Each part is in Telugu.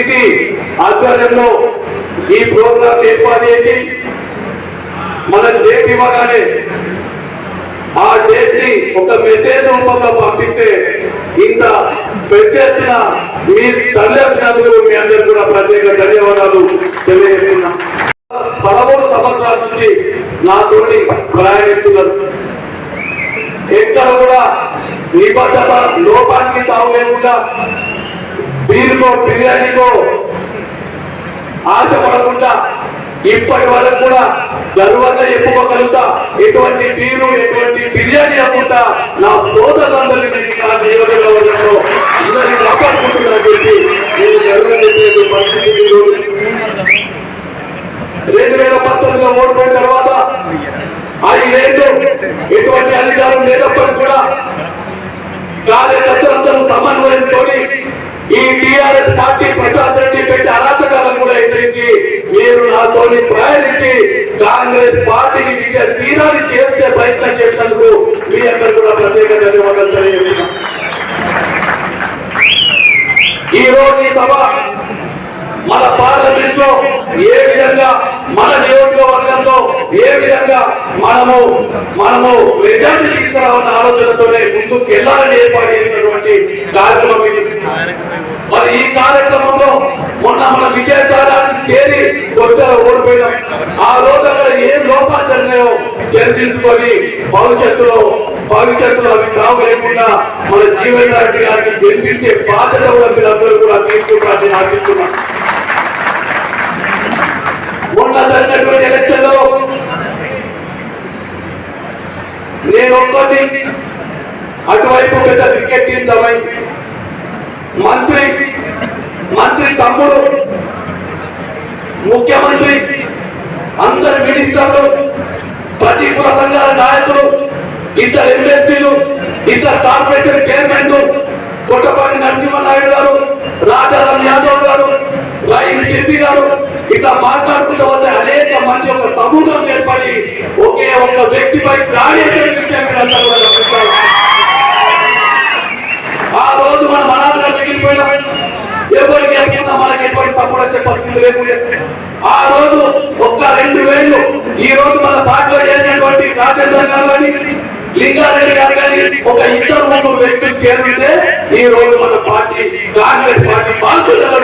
సిటీ ఆధ్వర్యంలో ఈ ప్రోగ్రాం ఏర్పాటు చేసి మన డేట్ ఇవ్వగానే ఆ డేట్ని ఒక మెసేజ్ రూపంలో పంపిస్తే ఇంత పెట్టేసిన మీ తల్లిదండ్రులు మీ అందరూ కూడా ప్రత్యేక ధన్యవాదాలు తెలియజేస్తున్నాం. పదమూడు సంవత్సరాల నుంచి నాతోటి ప్రయాణిస్తున్నారు. ఎక్కడ కూడా నిబద్ధత లోపానికి తావు లేకుండా బీరుకో బిర్యానీకో ఆశపడకుండా ఇప్పటి వరకు కూడా గర్వంగా చెప్పుకోగలుగుతా. ఎటువంటి బీరు ఎటువంటి బిర్యానీ అమ్ముతా నా సోదరులందరినీ నా నియోజకవర్గంలో అందరినీ కాపాడుకుంటున్నానని చెప్పి నేను గర్వంగా పరిస్థితి రెండు వేల పంతొమ్మిదిలో ఓడిపోయిన తర్వాత ఐదేళ్ళు ఎటువంటి అధికారం లేనప్పటికీ కూడా కార్యకర్తలందరూ సమన్వయంతో ఈ టిఆర్ఎస్ పార్టీ ప్రచారం రెడ్డి పెట్టి అరాచకాలను కూడా ఎదిరించి మీరు నాతో ప్రయాణించి కాంగ్రెస్ పార్టీని విజయ తీరాన్ని చేసే ప్రయత్నం చేసినందుకు మీ అందరూ కూడా ప్రత్యేక ధన్యవాదాలు తెలియజేస్తున్నాం. ఈ రోజు ఈ సభ మన పార్లమెంట్లో ఏ విధంగా మన నియోజకవర్గంలో ఏ విధంగా మనము మనము మెజార్టీ తీసుకురావాలన్న ఆలోచనతోనే ముందుకు వెళ్ళాలని ఏర్పాటు చేసినటువంటి కార్యక్రమం చేరి కొత్తగా ఓడిపోయినాం ఆ రోజు అక్కడ ఏం లోపాలు జరిగినాయో చర్చించుకొని భవిష్యత్తులో భవిష్యత్తులో అవి కావు లేకుండా మన జీవన్ రెడ్డి గారికి గెలిపించే బాధ్యత కూడా మీరందరూ కూడా తీసుకుంటారని ఆశిస్తున్నాను మొన్న జరిగినటువంటి ఎలక్షన్లో నేను ఒక్కటి అటువైపు పెద్ద వికెట్ తీద్దామని మంత్రి మంత్రి తమ్ముడు ముఖ్యమంత్రి అందరు మినిస్టర్లు ప్రతికూల సంఘాల నాయకులు ఇద్దరు ఎమ్మెల్సీలు ఇద్దరు కార్పొరేషన్ చైర్మన్లు కొట్టపల్లి నరసింహనాయుడు గారు రాజారాం యాదవ్ గారు రైన్ శిల్పి గారు ఇట్లా మాట్లాడుకుంటూ వస్తే అనేక మంది ఒక సమూహం ఏర్పడి ఒకే ఒక వ్యక్తిపై దాడి ఆ రోజు మన మనాలుగా మిగిలిపోయిన ఎవరికి అడిగినా మనకి ఎటువంటి తప్పుడు వచ్చే పరిస్థితి లేదు. ఆ రోజు ఒక్క రెండు వేలు ఈ రోజు మన పార్టీలో చేసినటువంటి రాజేంద్ర గారు కానీ లింగారెడ్డి గారు కానీ ఒక ఇద్దరు ముగ్గురు వ్యక్తులు చేరితే ఈ రోజు మన పార్టీ కాంగ్రెస్ పార్టీ బాధ్యతలో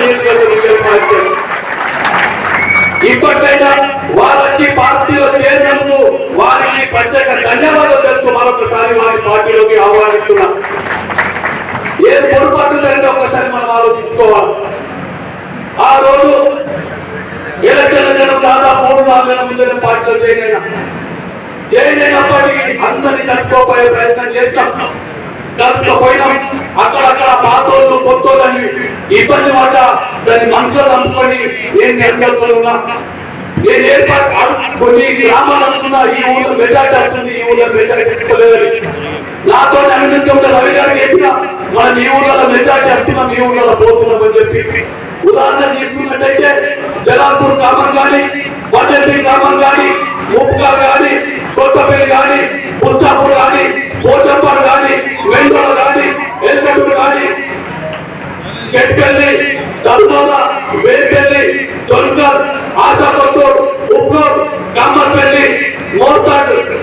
ఇప్పటికైనా వాళ్ళకి పార్టీలో చేరినందుకు వారికి ప్రత్యేక ధన్యవాదాలు తెలుస్తూ మరొకసారి వారి పార్టీలోకి ఆహ్వానిస్తున్నాం. ఏ పొరపాటు జరిగితే ఒకసారి మనం ఆలోచించుకోవాలి. ఆ రోజు ఎలక్షన్ల జనం దాదాపు మూడు నాలుగు నెలల ముందు పార్టీలో చేయనైనా చేయలేనప్పటికీ అందరినీ కలుపుకోపోయే ప్రయత్నం చేస్తాం. కలుపుకోపోయినాం. అక్కడక్కడ పాతోళ్ళు కొత్తోళ్ళని ఇబ్బంది పడ్డ దాన్ని మనసులో అనుకొని నేను ఉన్నా. ఏర్పాటు కొన్ని గ్రామాలు ఈ ఊళ్ళో మెజార్టీ వస్తుంది ఈ ఊళ్ళో మెజార్టీ ఎక్కలేదని నాతో రవి గారికి చెప్పిన మనం ఈ ఊళ్ళో మెజార్టీ వస్తున్నాం ఈ ఊళ్ళో పోతున్నాం చెప్పి. ఉదాహరణ తీసుకున్నట్టయితే జలాల్పూర్ గ్రామం కానీ వడ్డెల్లి గ్రామం కానీ ముప్కా కానీ కొత్తపల్లి కానీ పుస్తాపూర్ కానీ పోచంపాడు కానీ వెంగళ కానీ ఎల్కటూరు కానీ చెట్పల్లి దర్శన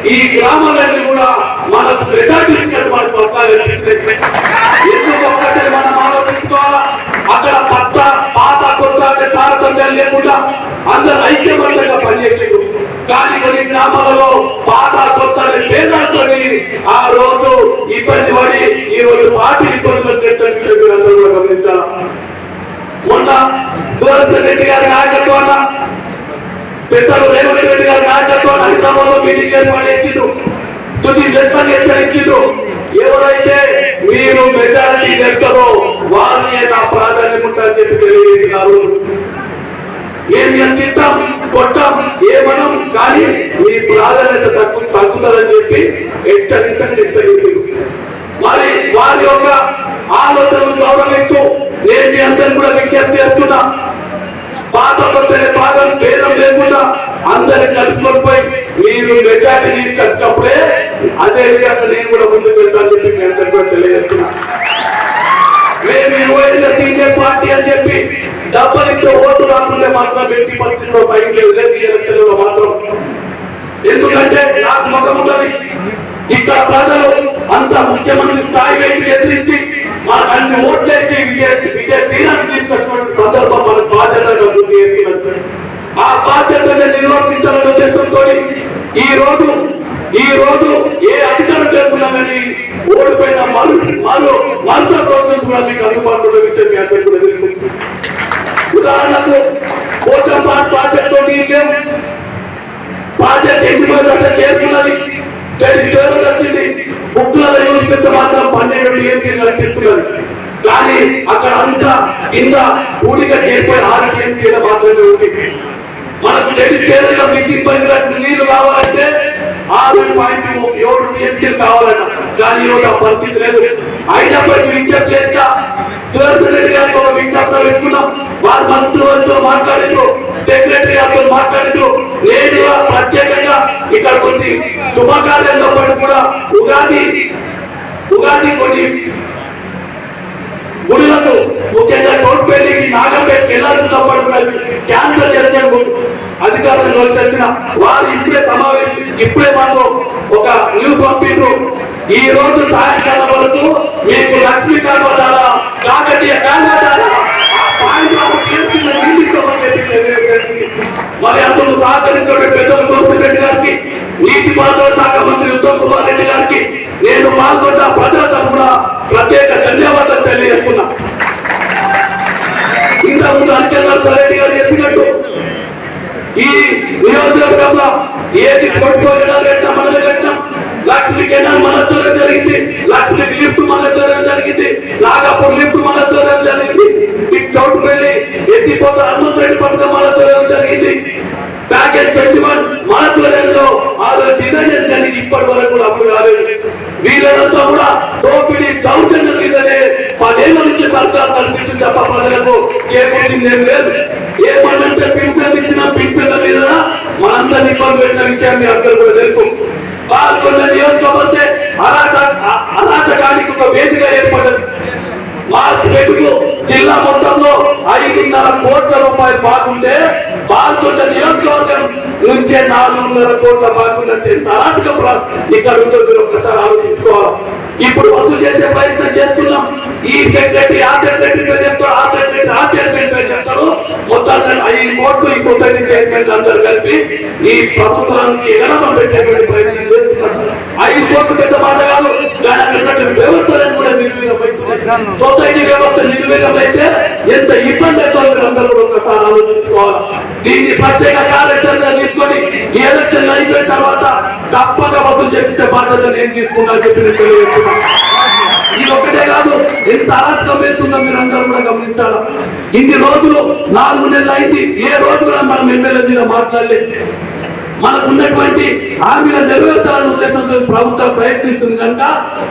ఈ గ్రామాలన్నీ కూడా మనకు ప్రజాటించినట్టు పట్టాలు ఎందుకు ఒక్కటే మనం ఆలోచించుకోవాలా? అక్కడ పట్ట పాత కొత్త అంటే తారతమ్యం లేకుండా అందరు ఐక్యమంతంగా పనిచేసేది కానీ కొన్ని గ్రామాలలో పాత కొత్త పేదలతో ఆ రోజు ఇబ్బంది పడి ఈ రోజు పార్టీ ఇబ్బందులు తెచ్చని గమనించాలి? మొన్న సురేంద్ర రెడ్డి గారి నాయకత్వాన పెద్దలు రేవంత్ రెడ్డి గారు నాయకత్వం హైదరాబాద్ మీటింగ్ ఏర్పాటు చేసిండు తుది దర్శనం హెచ్చరించిండు ఎవరైతే మీరు మెజారిటీ నెట్టరో వారిని నా ప్రాధాన్యం ఉంటారని చెప్పి తెలియజేసినారు ఏమి అందిస్తాం కొట్టాం ఏమనం కానీ మీ ప్రాధాన్యత తగ్గు తగ్గుతుందని చెప్పి హెచ్చరించండి హెచ్చరించారు మరి వారి యొక్క ఆలోచనలు గౌరవిస్తూ నేను మీ అందరిని కూడా విజ్ఞప్తి చేస్తున్నా. పాత కొత్తనే పాదం భేదం లేకుండా అందరి కలుపుకొని మీరు మెజార్టీ తీసుకొచ్చినప్పుడే అదే విధంగా నేను కూడా ముందుకు వెళ్తాను చెప్పి నేను కూడా తెలియజేస్తున్నా. మేము ఇరవై తీసే పార్టీ అని చెప్పి డబ్బలిచ్చే ఓటు రాకుండా మాత్రం వ్యక్తి పరిస్థితిలో పైకి లేదు ఈ ఎలక్షన్లో మాత్రం ఎందుకంటే నాకు ముఖం ఉన్నది ఇక్కడ ప్రజలు అంత ముఖ్యమంత్రి స్థాయి వ్యక్తి ఎదిరించి మనకు అన్ని ఓట్లేసి విజయ విజయ తీరాన్ని తీసుకొచ్చినటువంటి సందర్భం మన బాధ్యతగా ఉంది ఎత్తినట్టు. ఆ బాధ్యతను నిర్వర్తించాలని ఉద్దేశంతో ఈ రోజు ఈ రోజు ఏ అధికారం చేస్తున్నామని ఓడిపోయిన మరు మరో మరుసటి రోజు కూడా మీకు అందుబాటులో విషయం మీ అందరికీ కూడా తెలుసు. ఉదాహరణకు పోచంపాటి బాధ్యతతో ఇంకేం బాధ్యత ఎగ్జిబిషన్ చేస్తున్నది తెలిసి వచ్చింది మాత్రం పన్నెండు కనిపిస్తున్నది కానీ అక్కడ అంతా కింద కూడిక చేరిపోయిన ఆరు మాత్రమే ఉంది. మనకు తెలిసి మిషన్ పని నీళ్ళు కావాలంటే ఆరు పాయింట్ ఏడు టీఎంసీలు కానీ ఈరోజు ఆ పరిస్థితి లేదు. అయినప్పటికీ విజ్ఞప్తి చేస్తా రెడ్డి గారితో విజ్ఞప్తి పెట్టుకున్నాం. వారు మంత్రులతో సెక్రటరీ మాట్లాడుతూ నేరుగా ప్రత్యేకంగా ఇక్కడ కొన్ని శుభకార్యాలతో పాటు కూడా ఉగాది ఉగాది కొన్ని గుడులకు ముఖ్యంగా కోట్పల్లికి నాగంపేటకి వెళ్ళాల్సిన పాటు కూడా క్యాన్సర్ చేసిన అధికారులు చేసిన వారు ఇప్పుడే సమావేశం ఇప్పుడే మాకు ఒక న్యూస్ పంపిండ్రు. ఈ రోజు సాయంకాలం వరకు మీకు లక్ష్మీ ద్వారా కాకతీయ కనబడాలా మరి అందుకు సహకరించిన పెద్దలు తులసి రెడ్డి గారికి నీటి పారుదల శాఖ మంత్రి ఉత్తమ్ కుమార్ రెడ్డి గారికి నేను పాల్గొన్న ప్రజల తరఫున ప్రత్యేక ధన్యవాదాలు తెలియజేస్తున్నా. ఇంకా ముందు అంచెల రెడ్డి గారు చెప్పినట్టు ఈ నియోజకవర్గంలో ఏది కొట్టుకోవడం కట్టినా మన కట్టినాం లక్ష్మి కెనాల్ మన దూరం జరిగింది. లక్ష్మికి లిఫ్ట్ మన దూరం జరిగింది. నాగపూర్ లిఫ్ట్ మన దూరం జరిగింది. ఈ చోటు వెళ్ళి ఎత్తిపోత రెడ్డి పథకం మన దూరం జరిగింది. ప్యాకేజ్ ట్వంటీ వన్ మన దూరంలో ఆరు డిజైన్ జరిగి ఇప్పటి వరకు కూడా అప్పుడు రాలేదు. వీళ్ళంతా కూడా దోపిడీ దౌర్జన్యం మీదనే పదేళ్ళ నుంచి సర్కార్ కనిపిస్తుంది తప్ప ప్రజలకు చేపట్టింది ఏం లేదు. ఏమనంటే పింఛన్ ఇచ్చిన పింఛన్ల మీద మనందరినీ ఇబ్బంది పెట్టిన విషయాన్ని అందరూ కూడా తెలుసు పాల్గొన్న నియోజకవర్గం అరాచ అరాచకానికి ఒక వేదిక ఏర్పడింది. మార్చి జిల్లా మొత్తంలో ఐదున్నర కోట్ల రూపాయలు బాగుంటే పాల్గొన్న నియోజకవర్గం నుంచే నాలుగున్నర కోట్ల బాగుందంటే అరాచక ప్ర- ఇక్కడ ఉంటుంది ఒకసారి ఆలోచించుకోవాలి. ఇప్పుడు వసూలు చేసే ప్రయత్నం చేస్తున్నాం. ఈ సెక్రటరీ ఆ సెక్రటరీ చెప్తారు ఆ సెక్రటరీ ఆ చైర్మన్ చెప్తారు మొత్తం ఐదు కోట్లు ఇంకొక సొసైటీ చైర్మన్ అందరూ చెప్పి ఈ ప్రభుత్వానికి ఎగరమ పెట్టేటువంటి ప్రయత్నం చేస్తున్నారు. ఐదు కోట్లు పెద్ద మాట కాదు. కానీ వ్యవస్థలను కూడా నిర్వీర్యమైంది సొసైటీ వ్యవస్థ నిర్వీర్యమైతే ఎంత ఇబ్బంది అవుతుందో మీరు కూడా ఒకసారి ఆలోచించుకోవాలి. దీన్ని ప్రత్యేక కార్యక్రమంగా తీసుకొని ఈ ఎలక్షన్ అయిపోయిన తర్వాత తప్పక వసూలు చేపించే బాధ్యత నేను తీసుకున్నా చెప్పి తెలియజేస్తున్నాను. ఇది ఒక్కటే కాదు ఎంత అరాచకం మీరు అందరూ కూడా గమనించాలి? ఇన్ని రోజులు నాలుగు నెలలు అయింది ఏ రోజు కూడా మనం ఎమ్మెల్యే మీద మాట్లాడలేదు మనకు ఉన్నటువంటి హామీల నెరవేర్చాలని ఉద్దేశంతో ప్రభుత్వం ప్రయత్నిస్తుంది కనుక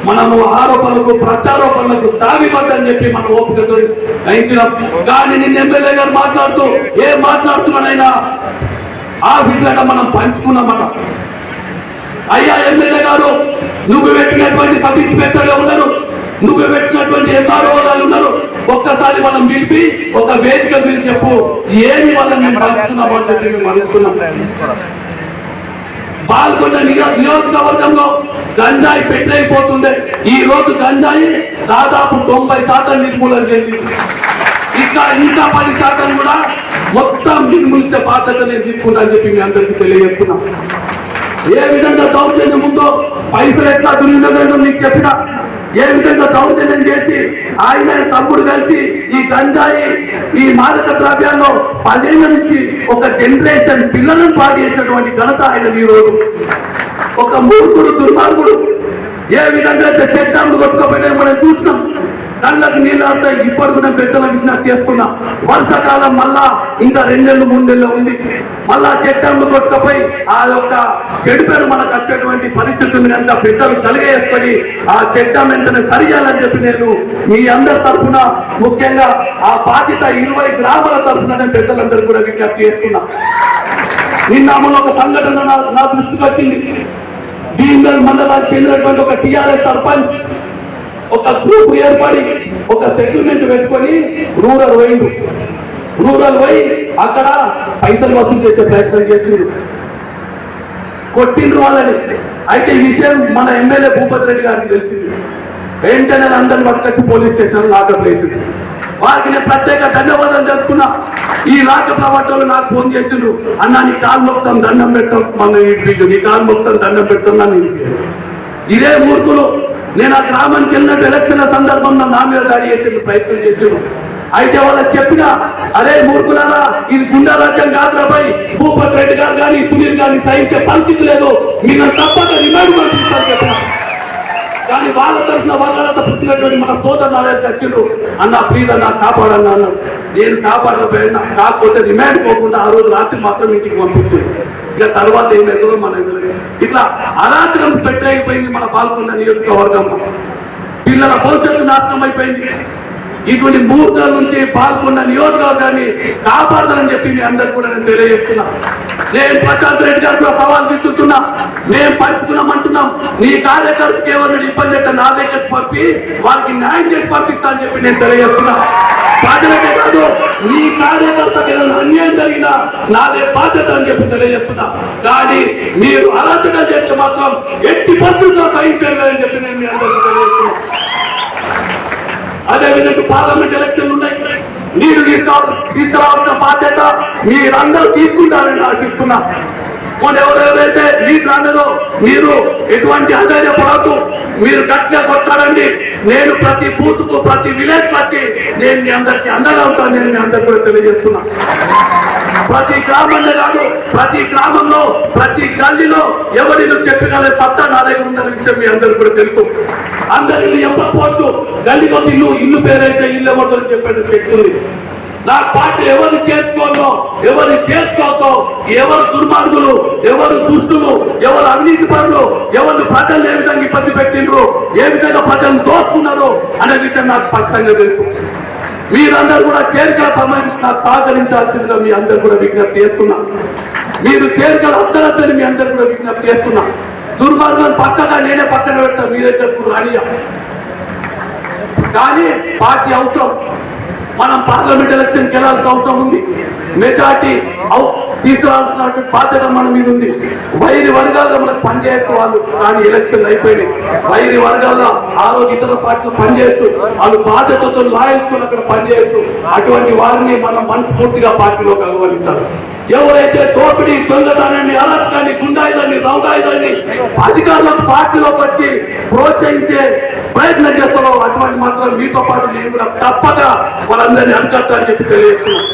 మనము ఆరోపణలకు ప్రత్యారోపణలకు తావిపద్దని చెప్పి మనం ఓపికతో గ్రహించినాం కానీ నిన్న ఎమ్మెల్యే గారు మాట్లాడుతూ ఏం మాట్లాడుతున్నానైనా? ఆఫీసులుగా మనం పంచుకున్నాం మనం అయ్యా ఎమ్మెల్యే గారు నువ్వు పెట్టినటువంటి సబ్ ఇన్స్పెక్టర్లు ఉన్నారు. నువ్వు పెట్టినటువంటి ఎన్నో వాళ్ళు ఉన్నారు ఒక్కసారి మనం పిలిపి ఒక వేదిక మీరు చెప్పు ఏమి మనం మేము పంచుతున్నామో చెప్పి మేము అనుకున్నాం? పాల్గొన్న నియోజకవర్గంలో గంజాయి పెట్టైపోతుండే ఈ రోజు గంజాయి దాదాపు తొంభై శాతం నిర్మూలన చెందింది ఇంకా ఇంకా పది శాతం కూడా మొత్తం నిర్మూలించే బాధ్యత నేను తీసుకుంటా అని చెప్పి మీ అందరికీ తెలియజేస్తున్నా. ఏ విధంగా దౌర్జన్యం ఉందో పైసలు ఎట్లా దుర్వినియోగం నీకు చెప్పిన? ఏ విధంగా దౌర్జన్యం చేసి ఆయన తమ్ముడు కలిసి ఈ గంజాయి ఈ మాదక ద్రవ్యాల్లో పదేళ్ళ నుంచి ఒక జనరేషన్ పిల్లలను పాటు చేసినటువంటి ఘనత ఆయన ఈరోజు ఒక మూర్ఖుడు దుర్మార్గుడు ఏ విధంగా అయితే చట్టాలు కొట్టుకోపోయినా మనం చూసినాం కళ్ళకు నీళ్ళు కూడా పెద్దల విజ్ఞప్తి చేస్తున్నా. వర్షాకాలం మళ్ళా ఇంకా రెండేళ్ళు మూడేళ్ళు ఉంది. మళ్ళా చట్టాలు కొట్టుకపోయి ఆ యొక్క చెడు పేరు మనకు వచ్చేటువంటి పరిస్థితి ఉంది కనుక పెద్దలు కలిగేసుకొని ఆ చెట్టం వెంటనే సరియాలని చెప్పి నేను మీ అందరి తరఫున ముఖ్యంగా ఆ బాధిత ఇరవై గ్రామాల తరఫున నేను పెద్దలందరూ కూడా విజ్ఞప్తి చేస్తున్నా. నిన్న ఒక సంఘటన నా- నా దృష్టికి వచ్చింది. భీమల్ మండలానికి చెందినటువంటి ఒక టిఆర్ఎస్ సర్పంచ్ ఒక గ్రూప్ ఏర్పడి ఒక సెటిల్మెంట్ పెట్టుకొని రూరల్ పోయిండు రూరల్ పోయి అక్కడ పైసలు వసూలు చేసే ప్రయత్నం చేసిండు కొట్టిండ్రు వాళ్ళని. అయితే ఈ విషయం మన ఎమ్మెల్యే భూపతి రెడ్డి గారికి తెలిసింది. వెంటనే అందరిని పట్టుకొచ్చి పోలీస్ స్టేషన్ లాకప్ వేసింది వారికి నేను ప్రత్యేక ధన్యవాదాలు తెలుసుకున్నా ఈ లాకప్ రావటంలో నాకు ఫోన్ చేసిండ్రు. అన్న నీ కాలు మొత్తం దండం పెట్టాం మన నీ కాలు మొత్తం దండం పెట్టాం నన్ను. ఇదే మూర్ఖులు. నేను ఆ గ్రామానికి వెళ్ళినట్టు ఎలక్షన్ల సందర్భంలో నా మీద దాడి చేసేందుకు ప్రయత్నం చేసాను అయితే వాళ్ళకి చెప్పిన అరే మూర్ఖులారా ఇది గుండా రాజ్యం కాదురాబాయ్ భూపత్ రెడ్డి గారు కానీ సునీల్ గారిని సహించే పరిస్థితి లేదు. మీరు తప్పక రిమాండ్ పంపిస్తారు చెప్పిన. కానీ వాళ్ళ తరఫున వాళ్ళ పుట్టినటువంటి మన సోదరు నారాయణ వచ్చిండ్రు అన్న ప్లీజ్ అన్న. కాపాడన్నాను నేను కాపాడకపోయినా కాకపోతే రిమాండ్ పోకుండా ఆ రోజు రాత్రి మాత్రం ఇంటికి పంపించింది ఇక తర్వాత ఏమైందో మన ఇట్లా అరాచకం పెట్టలేకపోయింది మన పాల్గొన్న నియోజకవర్గం. పిల్లల భవిష్యత్తు నాశనం అయిపోయింది. ఇటువంటి ముహూర్తాల నుంచి పాల్గొన్న నియోజకవర్గాన్ని కాపాడాలని చెప్పి మీ అందరు కూడా నేను తెలియజేస్తున్నా. నేను ప్రశాంత్ రెడ్డి గారితో సవాల్ విసురుతున్నా. మేము పంచుకున్నామంటున్నాం నీ కార్యకర్తకి ఎవరిని ఇబ్బంది అయితే నా దగ్గరికి పంపి వారికి న్యాయం చేసి పంపిస్తా అని చెప్పి నేను తెలియజేస్తున్నా. ప్రజలకే కాదు నీ కార్యకర్తకి ఏదైనా అన్యాయం జరిగినా నాదే బాధ్యత అని చెప్పి తెలియజేస్తున్నా. కానీ మీరు అరాచక చేస్తే మాత్రం ఎట్టి పరిస్థితుల్లో సహించలేదని చెప్పి నేను మీ అందరికీ తెలియజేస్తున్నా. అదే విధంగా పార్లమెంట్ ఎలక్షన్లు ఉన్నాయి. మీరు తీసుకోవాలి తీసుకురావాల్సిన బాధ్యత మీరందరూ తీసుకుంటారని ఆశిస్తున్నా. మొన్న ఎవరెవరైతే లీడర్ అందరూ మీరు ఎటువంటి ఆదాయపడద్దు మీరు గట్టిగా కొట్టారండి నేను ప్రతి బూత్కు ప్రతి విలేజ్ వచ్చి నేను మీ అందరికి అండగా ఉంటాను నేను మీ అందరికి కూడా తెలియజేస్తున్నా. ప్రతి గ్రామంలో కాదు ప్రతి గ్రామంలో ప్రతి గల్లీలో ఎవరిని చెప్పగల సత్తా నా దగ్గర ఉందన్న విషయం మీ అందరికి కూడా తెలుసు. అందరిని చెప్పకపోవచ్చు గల్లీలో ఇల్లు ఇల్లు పేరైతే ఇల్లు ఎవరితో చెప్పేది చెప్తుంది నా పార్టీ ఎవరు చేసుకోవాలో ఎవరు చేసుకోవద్దో ఎవరు దుర్మార్గులు ఎవరు దుష్టులు ఎవరు అవినీతి పనులు ఎవరు ప్రజలు ఏ విధంగా ఇబ్బంది పెట్టిండ్రు ఏ విధంగా ప్రజలు దోస్తున్నారు అనే విషయం నాకు స్పష్టంగా తెలుసు. మీరందరూ కూడా చేరికల సంబంధించి నాకు సహకరించాల్సిందిగా మీ అందరు కూడా విజ్ఞప్తి చేస్తున్నా. మీరు చేరికలు అద్దరద్దని మీ అందరు కూడా విజ్ఞప్తి చేస్తున్నా. దుర్మార్గం పక్కగా నేనే పక్కన పెడతాను మీ దగ్గరకు రానియా కానీ పార్టీ అవసరం. మనం పార్లమెంట్ ఎలక్షన్ వెళ్ళాల్సిన అవసరం ఉంది. మెజార్టీ తీసుకురావాల్సిన బాధ్యత మన మీద ఉంది. వైరి వర్గాల్లో మనకు పనిచేయచ్చు వాళ్ళు కానీ ఎలక్షన్ అయిపోయినాయి వైరి వర్గాల్లో ఆ రోజు ఇతర పార్టీలు పనిచేయచ్చు. వాళ్ళు బాధ్యతతో లాయల్సుకొని అక్కడ పనిచేయచ్చు. అటువంటి వారిని మనం మనస్ఫూర్తిగా పార్టీలోకి ఆహ్వానించాలి. ఎవరైతే దోపిడీ దొంగతనాన్ని అరాచకాన్ని గుండాయిదాన్ని రౌడాయిదాన్ని అధికారుల పార్టీలోకి వచ్చి ప్రోత్సహించే ప్రయత్నం చేస్తున్నాం. అటువంటి మాత్రం మీతో పాటు నేను కూడా తప్పక వాళ్ళందరినీ అరికట్టాలని చెప్పి తెలియజేస్తున్నాను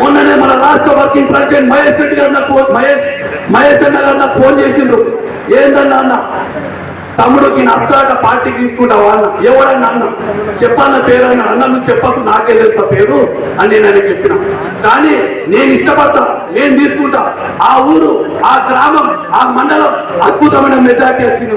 మొన్ననే మన రాష్ట్ర వర్కింగ్ ప్రెసిడెంట్ మహేష్ రెడ్డి గారు మహేష్ మహేష్ అన్న గారు ఫోన్ చేసిండ్రు. ఏందన్నా అన్న? తమ్ముడికి నష్టాట పార్టీ తీసుకుంటావా అన్న ఎవడన్నా అన్న చెప్పన్న పేరు అన్న అన్న నువ్వు చెప్పకు నాకే తెలుసా పేరు అని నేను ఆయన చెప్పిన. కానీ నేను ఇష్టపడతా నేను తీసుకుంటా. ఆ ఊరు ఆ గ్రామం ఆ మండలం అద్భుతమైన మెజార్టీ వచ్చింది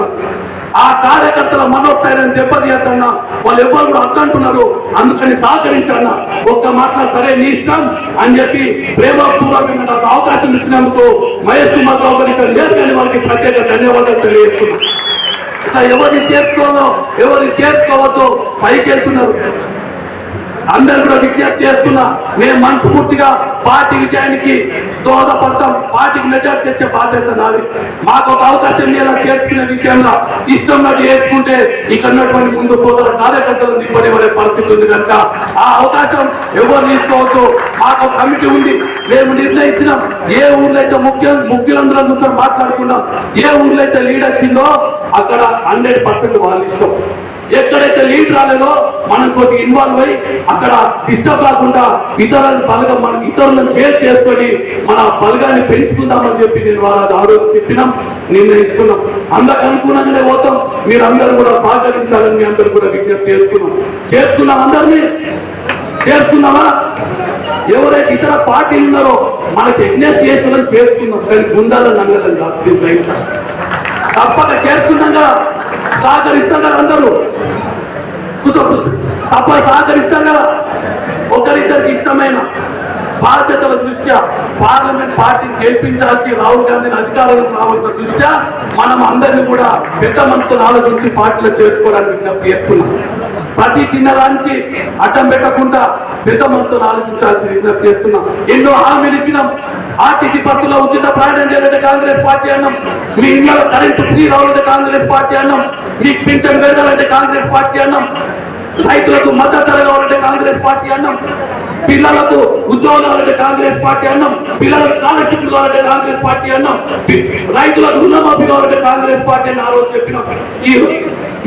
ఆ కార్యకర్తల మనోస్థైర్యం దెబ్బతీయద్దన్నా వాళ్ళు ఎవరు కూడా అద్దంటున్నారు అందుకని సహకరించన్న ఒక్క మాట సరే నీ ఇష్టం అని చెప్పి ప్రేమపూర్వకంగా నాకు అవకాశం ఇచ్చినందుకు మహేష్ కుమార్ రావు గారికి లేదు వారికి ప్రత్యేక ధన్యవాదాలు తెలియజేస్తున్నాను. ఎవరిని చేసుకోవాలో ఎవరిని చేసుకోవద్దో పైకి వెళ్తున్నారు. అందరూ కూడా విజ్ఞప్తి చేస్తున్నా మేము మనస్ఫూర్తిగా పార్టీ విజయానికి దోహదపడతాం. పార్టీకి మెజార్టీ తెచ్చే బాధ్యత నాది. మాకు ఒక అవకాశం ఇలా చేర్చుకునే విషయంలో? ఇష్టం నాటి చేర్చుకుంటే ఇక్కడ ఉన్నటువంటి ముందు సోదర కార్యకర్తలు ఇబ్బంది పరిస్థితి ఉంది కనుక ఆ అవకాశం ఎవరు తీసుకోవద్దు. మాకు ఒక కమిటీ ఉంది. మేము నిర్ణయించినాం. ఏ ఊర్లో అయితే ముఖ్య ముఖ్యులందరం మాట్లాడుకున్నాం ఏ ఊర్లో అయితే లీడ్ వచ్చిందో అక్కడ హండ్రెడ్ పర్సెంట్ వాళ్ళ ఇష్టం ఎక్కడైతే లీడ్ రాలేదో మనం కొద్దిగా ఇన్వాల్వ్ అయ్యి అక్కడ డిస్టర్బ్ కాకుండా ఇతరులను బలగం మనం ఇతరులను షేర్ చేసుకొని మన బలగాన్ని పెంచుకుందామని చెప్పి నేను వాళ్ళ ఆరోగ్యం చెప్పినాం నిర్ణయించుకున్నాం. అందరికి అనుకూలంగానే పోతాం. మీరు అందరూ కూడా సహకరించాలని మీ అందరూ కూడా విజ్ఞప్తి చేసుకున్నాం చేసుకున్నాం అందరినీ? చేసుకున్నామా ఎవరైతే ఇతర పార్టీలు ఉన్నారో మనకి ఎగ్నెస్ చేస్తుందని చేసుకున్నాం కానీ గుండాలను నమ్మడం కాదు. బయట. తప్పక చేస్తున్నాం కదా అందరూ. కూర్చో తప్ప సహకరిస్తాం కదా ఒకరిద్దరికి ఇష్టమైన బాధ్యతల దృష్ట్యా పార్లమెంట్ పార్టీని గెలిపించాల్సి రాహుల్ గాంధీని అధికారంలోకి రావాల్సిన దృష్ట్యా మనం అందరినీ కూడా పెద్ద మనసుతో ఆలోచించి పార్టీలో చేర్చుకోవడానికి విజ్ఞప్తి చేస్తున్నాం. ప్రతి చిన్నదానికి అడ్డం పెట్టకుండా పెద్ద మనతో ఆలోచించాల్సి విజ్ఞప్తి చేస్తున్నాం. ఎన్నో హామీలు ఇచ్చినాం. ఆర్టీసీ బస్సులో ఉచిత ప్రయాణం చేయాలంటే కాంగ్రెస్ పార్టీ అన్నాం. మీ ఇళ్ళలో కరెంటు ఫ్రీ రావాలంటే కాంగ్రెస్ పార్టీ అన్నాం. మీకు పింఛన్ పెరగాలంటే కాంగ్రెస్ పార్టీ అన్నాం. రైతులకు మద్దతు కావాలంటే కాంగ్రెస్ పార్టీ అన్నాం. పిల్లలకు ఉద్యోగాలు కావాలంటే కాంగ్రెస్ పార్టీ అన్నాం. పిల్లలకు స్కాలర్షిప్ కావాలంటే కాంగ్రెస్ పార్టీ అన్నాం. రైతులకు రుణమాఫీ కావాలంటే కాంగ్రెస్ పార్టీ అని ఆ రోజు చెప్పినాం. ఈ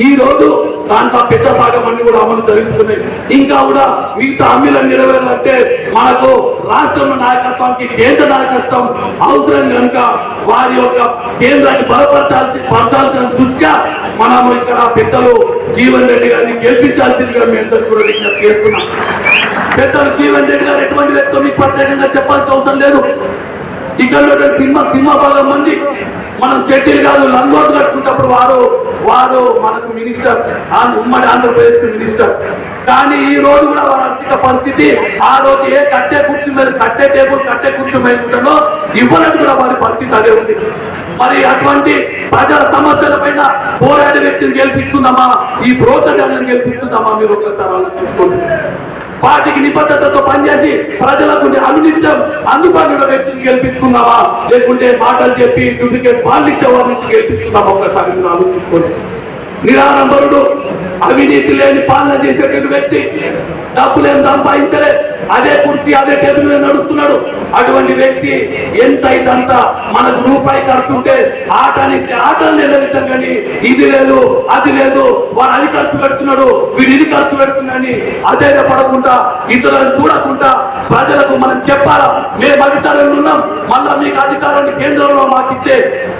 ఈ రోజు దాంట్లో పెద్ద భాగం అన్ని కూడా అమలు జరుగుతున్నాయి ఇంకా కూడా మిగతా హామీలను నెరవేరాలంటే మనకు రాష్ట్రంలో నాయకత్వానికి కేంద్ర నాయకత్వం అవసరం కనుక వారి యొక్క కేంద్రాన్ని బలపరచాల్సి పరచాల్సిన దృష్ట్యా మనము ఇక్కడ పెద్దలు జీవన్ రెడ్డి గారిని గెలిపించాల్సిందిగా మేము అందరూ కూడా విజ్ఞప్తి చేస్తున్నాం. పెద్దలు జీవన్ రెడ్డి గారు ఎటువంటి వ్యక్తులు మీకు ప్రత్యేకంగా చెప్పాల్సిన అవసరం లేదు. ఇక్కడ సింహ సినిమా సినిమా భాగం మంది మనం చెట్టీలు కాదు లంగోటు కట్టుకుంటప్పుడు వారు వారు మనకు మినిస్టర్ ఉమ్మడి ఆంధ్రప్రదేశ్ మినిస్టర్. కానీ ఈ రోజు కూడా వారి ఆర్థిక పరిస్థితి ఆ రోజు ఏ కట్టే కూర్చు మీద కట్టే టేబుల్ కట్టే కూర్చు మీద ఉంటుందో ఇవ్వలేదు కూడా వారి పరిస్థితి అదే ఉంది. మరి అటువంటి ప్రజల సమస్యల పైన పోరాడే వ్యక్తిని గెలిపిస్తుందమ్మా ఈ బ్రోచర్లను గెలిపిస్తుందమ్మా మీరు ఒక్కసారి ఆలోచించుకోండి. పార్టీకి నిబద్ధతతో పనిచేసి ప్రజలకు అనునిత్యం అందుబాటులో వ్యక్తిని గెలిపించుకున్నావా లేకుంటే మాటలు చెప్పి డూప్లికేట్ పాలు ఇచ్చే వారి నుంచి గెలిపించుకున్నావా ఒక్కసారి మీరు ఆలోచించుకోండి. నిరాడంబరుడు అవినీతి లేని పాలన చేసేటువంటి వ్యక్తి. డబ్బులేం సంపాదించలే. అదే కుర్చీ అదే టేబుల్ మీద నడుస్తున్నాడు. అటువంటి వ్యక్తి ఎంత ఇదంతా మనకు రూపాయి ఖర్చు ఉంటే ఆటానికి ఆటలు నిలబెట్టం కానీ ఇది లేదు అది లేదు వాడు అది ఖర్చు పెడుతున్నాడు వీడు ఇది ఖర్చు పెడుతున్నాడని అధైర్యపడకుండా ఇతరులను చూడకుండా ప్రజలకు మనం చెప్పాలా? మేము అధికారంలో ఉన్నాం. మళ్ళా మీకు అధికారాన్ని కేంద్రంలో మాకు ఇచ్చే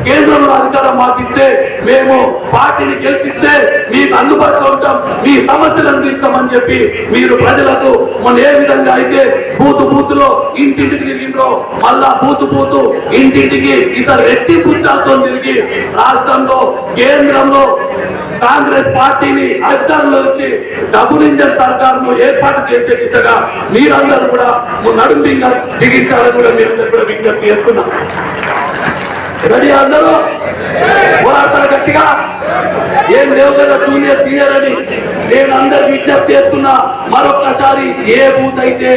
కేంద్రంలో అధికారం మాకు ఇస్తే మేము పార్టీని గెలిపిస్తే మీకు అందుబాటులో ఉంటాం. మీ సమస్యలను తీస్తామని చెప్పి మీరు ప్రజలకు మన ఏ విధంగా అయితే బూతు బూతులో ఇంటింటికి తిరిగిండ్రో మళ్ళా పూతు బూతు ఇంటింటికి ఇతర రెట్టి పుచ్చాలతో తిరిగి రాష్ట్రంలో కేంద్రంలో కాంగ్రెస్ పార్టీని అధికారంలో వచ్చి డబుల్ ఇంజన్ సర్కారును ఏర్పాటు చేసే దిశగా మీరందరూ కూడా నడుంబింగా దిగించాలని కూడా మీ కూడా విజ్ఞప్తి చేస్తున్నాం. రెడీ అందరూ? పోరాడతారు గట్టిగా? ఏం లేవు కదా జూనియర్ సీనియర్ అని నేను అందరు విజ్ఞప్తి చేస్తున్నా మరొకసారి ఏ బూత్ అయితే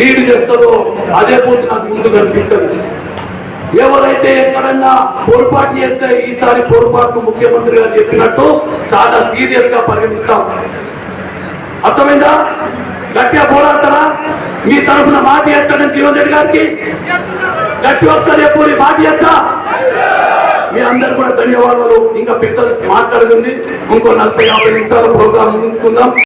లీడ్ చేస్తుందో అదే బూత్ నాకు ముందు కనిపిస్తుంది. ఎవరైతే ఎక్కడన్నా పొరపాటు చేస్తే ఈసారి పొరపాటు ముఖ్యమంత్రి గారు చెప్పినట్టు చాలా సీరియస్గా పరిగణిస్తాం. అర్థమైందా? గట్టిగా పోరాడతారా? మీ తరఫున మాట ఇచ్చడం జీవన్ రెడ్డి గారికి? గట్టి వస్తారు ఎప్పుడు మాట చేస్తా మీ అందరు కూడా ధన్యవాదాలు. ఇంకా పిల్లలు మాట్లాడుతుంది. ఇంకో నలభై యాభై నిమిషాల ప్రోగ్రాం ముగించుకుందాం.